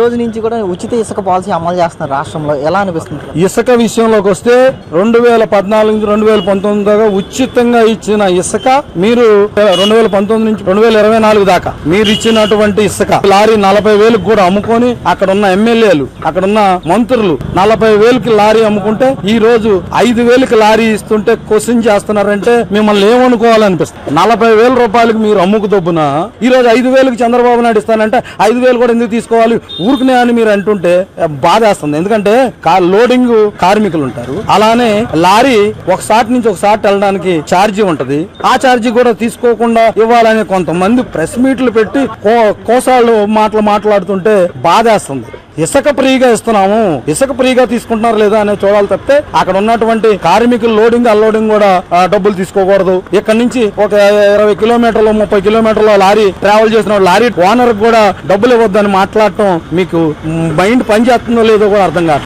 రోజు నుంచి కూడా ఉచిత ఇసుక పాలసీ అమలు చేస్తున్నారు రాష్ట్రంలో. ఎలా అనిపిస్తుంది? ఇసుక విషయంలోకి వస్తే రెండు వేల పద్నాలుగు నుంచి రెండు వేల పంతొమ్మిది దాకా ఉచితంగా ఇచ్చిన ఇసుక మీరు రెండు వేల పంతొమ్మిది నుంచి రెండు వేల ఇరవై నాలుగు దాకా మీరు ఇచ్చినటువంటి ఇసుక లారీ నలభై వేలకు కూడా అమ్ముకొని అక్కడ ఉన్న ఎమ్మెల్యేలు అక్కడ ఉన్న మంత్రులు నలభై వేలకి లారీ అమ్ముకుంటే ఈ రోజు ఐదు వేలకి లారీ ఇస్తుంటే క్వశ్చన్ చేస్తున్నారంటే మిమ్మల్ని ఏమనుకోవాలనిపిస్తుంది? నలభై వేల రూపాయలకు మీరు అమ్ముకు దొబ్బున ఈ రోజు ఐదు వేలకు చంద్రబాబు నాయుడు ఇస్తానంటే ఐదు వేలు కూడా ఎందుకు తీసుకోవాలి? ఊరుకునే అని మీరు అంటుంటే బాధేస్తుంది. ఎందుకంటే లోడింగ్ కార్మికులు ఉంటారు. అలానే లారీ ఒక సాట్ నుంచి ఒక సాట్ వెళ్ళడానికి ఛార్జీ ఉంటది. ఆ ఛార్జీ కూడా తీసుకోకుండా ఇవ్వాలని కొంతమంది ప్రెస్ మీట్లు పెట్టి కో- కోసాలు మాటలు మాట్లాడుతుంటే బాధేస్తుంది. ఇసుక ఫ్రీగా ఇస్తున్నాము. ఇసుక ఫ్రీగా తీసుకుంటున్నారు లేదా అనేది చూడాలి తప్పితే అక్కడ ఉన్నటువంటి కార్మికులు లోడింగ్ అన్లోడింగ్ కూడా డబ్బులు తీసుకోకూడదు. ఇక్కడ నుంచి ఒక ఇరవై కిలోమీటర్లు ముప్పై కిలోమీటర్ల లారీ ట్రావెల్ చేసిన లారీ ఓనర్ కూడా డబ్బులు ఇవ్వద్దని మాట్లాడటం మీకు మైండ్ పనిచేస్తుందో లేదో కూడా అర్థం కాదు.